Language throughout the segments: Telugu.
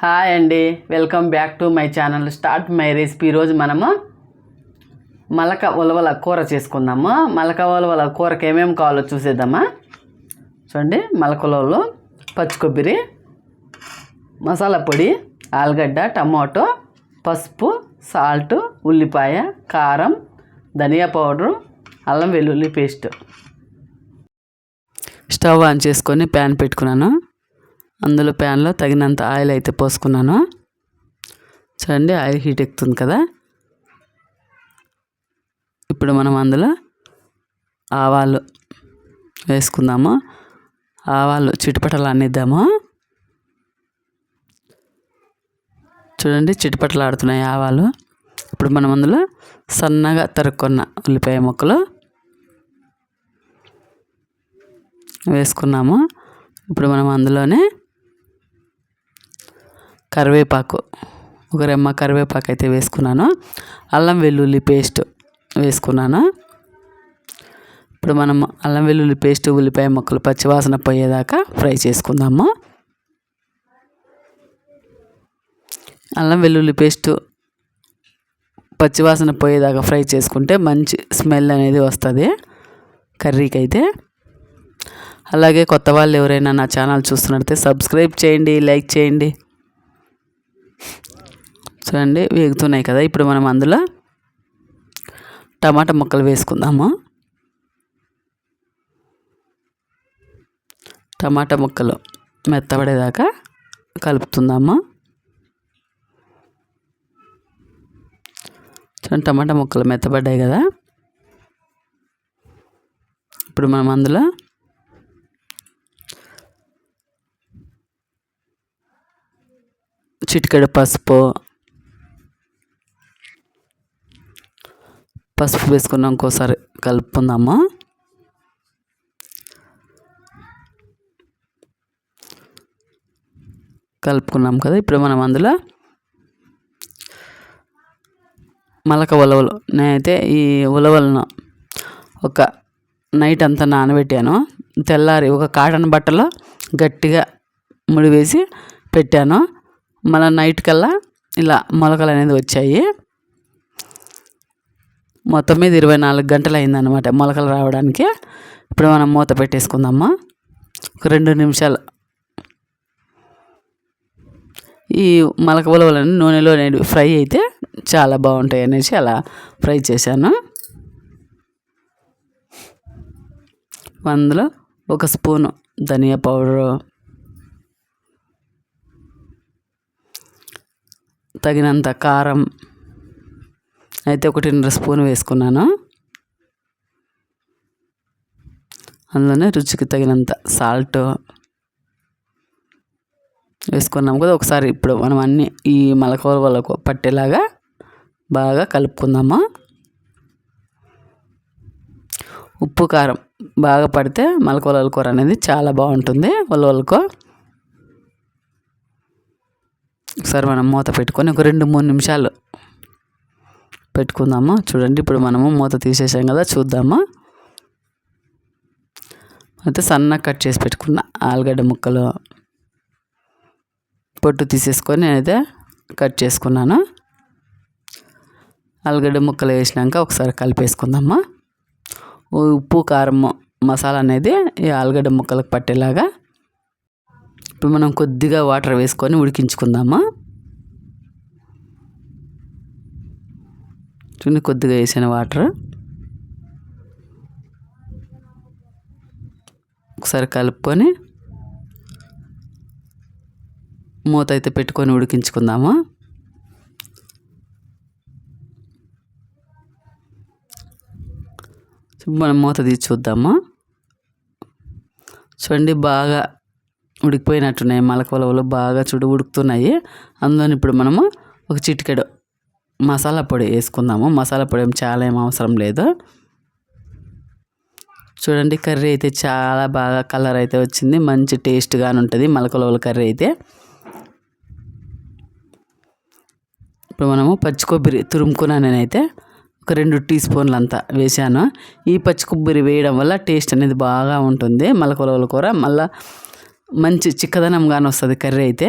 హాయ్ అండి. Welcome back to my channel start my recipe. ఈరోజు మనము మలక ఉలవల కూర చేసుకుందాము. మలక ఉలవల కూరకి ఏమేమి కావాలో చూసేద్దామా? చూడండి మలక ఉలవలు పచ్చి కొబ్బరి మసాలా పొడి ఆలుగడ్డ టమాటో పసుపు సాల్ట్ ఉల్లిపాయ కారం ధనియా పౌడరు అల్లం వెల్లుల్లి పేస్ట్. స్టవ్ ఆన్ చేసుకొని ప్యాన్ పెట్టుకున్నాను. అందులో ప్యాన్లో తగినంత ఆయిల్ అయితే పోసుకున్నాను. చూడండి ఆయిల్ హీట్ ఎక్కుతుంది కదా. ఇప్పుడు మనం అందులో ఆవాలు వేసుకుందాము. ఆవాలు చిటిపటలు అన్నిద్దాము. చూడండి చిటిపటలు ఆడుతున్నాయి ఆవాలు. ఇప్పుడు మనం అందులో సన్నగా తరుక్కున్న ఉల్లిపాయ ముక్కలు వేసుకున్నాము. ఇప్పుడు మనం అందులోనే కరివేపాకు ఒక రెమ్మ కరివేపాకు అయితే వేసుకున్నాను. అల్లం వెల్లుల్లి పేస్ట్ వేసుకున్నాను. ఇప్పుడు మనం అల్లం వెల్లుల్లి పేస్ట్ ఉల్లిపాయ ముక్కలు పచ్చివాసన పోయేదాకా ఫ్రై చేసుకుందాము. అల్లం వెల్లుల్లి పేస్ట్ పచ్చివాసన పోయేదాకా ఫ్రై చేసుకుంటే మంచి స్మెల్ అనేది వస్తుంది కర్రీకి అయితే అలాగే కొత్త వాళ్ళు ఎవరైనా నా ఛానల్ చూస్తున్నట్టే సబ్స్క్రైబ్ చేయండి లైక్ చేయండి. చూడండి వేగుతున్నాయి కదా. ఇప్పుడు మనం అందులో టమాటా ముక్కలు వేసుకుందాము. టమాటా ముక్కలు మెత్తబడేదాకా కలుపుతుందాము. చూడండి టమాటా ముక్కలు మెత్తబడ్డాయి కదా. ఇప్పుడు మనం అందులో చిటికెడు పసుపు పసుపు వేసుకున్నాం ఇంకోసారి కలుపుకుందాము? కలుపుకున్నాం కదా ఇప్పుడు మనం అందులో మలక ఉలవలు. నేనైతే ఈ ఉలవలను ఒక నైట్ అంతా నానబెట్టాను. తెల్లారి ఒక కాటన్ బట్టలో గట్టిగా ముడివేసి పెట్టాను. మళ్ళీ నైట్ కల్లా ఇలా మొలకలు అనేది వచ్చాయి. మొత్తం మీద ఇరవై నాలుగు గంటలు అయిందనమాట మొలకలు రావడానికి. ఇప్పుడు మనం మూత పెట్టేసుకుందామా? ఒక రెండు నిమిషాలు. ఈ మొలక ఉలవలని నూనెలో నేను ఫ్రై అయితే చాలా బాగుంటాయి అనేసి అలా ఫ్రై చేశాను. అందులో ఒక స్పూను ధనియా పౌడరు. తగినంత కారం. అయితే ఒకటిన్నర స్పూన్ వేసుకున్నాను. అందులోనే రుచికి తగినంత సాల్ట్ వేసుకున్నాం కదా ఒకసారి ఇప్పుడు మనం అన్నీ ఈ మలకూర వాళ్ళకు పట్టేలాగా బాగా కలుపుకుందాము. ఉప్పు కారం బాగా పడితే మలకూరల కూర అనేది చాలా బాగుంటుంది ఉలవలకో ఒకసారి మనం మూత పెట్టుకొని ఒక రెండు మూడు నిమిషాలు పెట్టుకుందాము? చూడండి ఇప్పుడు మనము మూత తీసేసాం కదా చూద్దాము? అయితే సన్నగా కట్ చేసి పెట్టుకున్న ఆలుగడ్డ ముక్కలు పొట్టు తీసేసుకొని నేనైతే కట్ చేసుకున్నాను. ఆలుగడ్డ ముక్కలు వేసినాక ఒకసారి కలిపేసుకుందామా? ఉప్పు కారం మసాలా అనేది ఈ ఆలుగడ్డ ముక్కలకు పట్టేలాగా ఇప్పుడు మనం కొద్దిగా వాటర్ వేసుకొని ఉడికించుకుందామా? చూడండి కొద్దిగా వేసిన వాటర్. ఒకసారి కలుపుకొని మూత అయితే పెట్టుకొని ఉడికించుకుందాము. మనం మూత తీసి చూద్దాము. చూడండి బాగా ఉడికిపోయినట్టున్నాయి. మలకొలవలు బాగా చూడు ఉడుకుతున్నాయి. అందులో ఇప్పుడు మనము ఒక చిటికెడు మసాలా పొడి వేసుకుందాము. మసాలా పొడి ఏం చాలా ఏం అవసరం లేదు. చూడండి కర్రీ అయితే చాలా బాగా కలర్ అయితే వచ్చింది. మంచి టేస్ట్గా ఉంటుంది. మలకొలవల కర్రీ అయితే. ఇప్పుడు మనము పచ్చి కొబ్బరి తురుముకున్నా నేనైతే ఒక రెండు టీ స్పూన్లు అంతా వేసాను ఈ పచ్చి కొబ్బరి వేయడం వల్ల టేస్ట్ అనేది బాగా ఉంటుంది. మలకొలవల కూర మళ్ళీ మంచి చిక్కదనం కానీ వస్తుంది కర్రీ అయితే.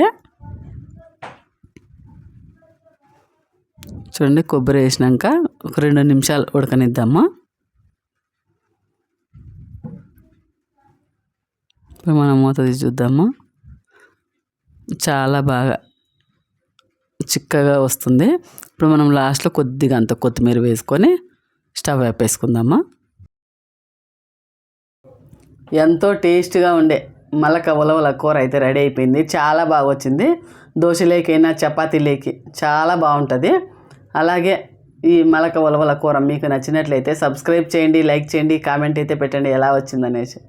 చూడండి కొబ్బరి వేసినాక ఒక రెండు నిమిషాలు ఉడకనిద్దాము. ఇప్పుడు మనం మూత తీసి చూద్దాము. చాలా బాగా చిక్కగా వస్తుంది. ఇప్పుడు మనం లాస్ట్లో కొద్దిగా అంత కొత్తిమీర వేసుకొని స్టవ్ వేపేసుకుందామా ఎంతో టేస్ట్గా ఉండే మలక ఉలవల కూర అయితే రెడీ అయిపోయింది. చాలా బాగా వచ్చింది. దోశలేకైనా చపాతీలేకి చాలా బాగుంటుంది. అలాగే ఈ మలక ఉలవల కూర మీకు నచ్చినట్లయితే సబ్స్క్రైబ్ చేయండి లైక్ చేయండి కామెంట్ అయితే పెట్టండి ఎలా వచ్చిందనేసి.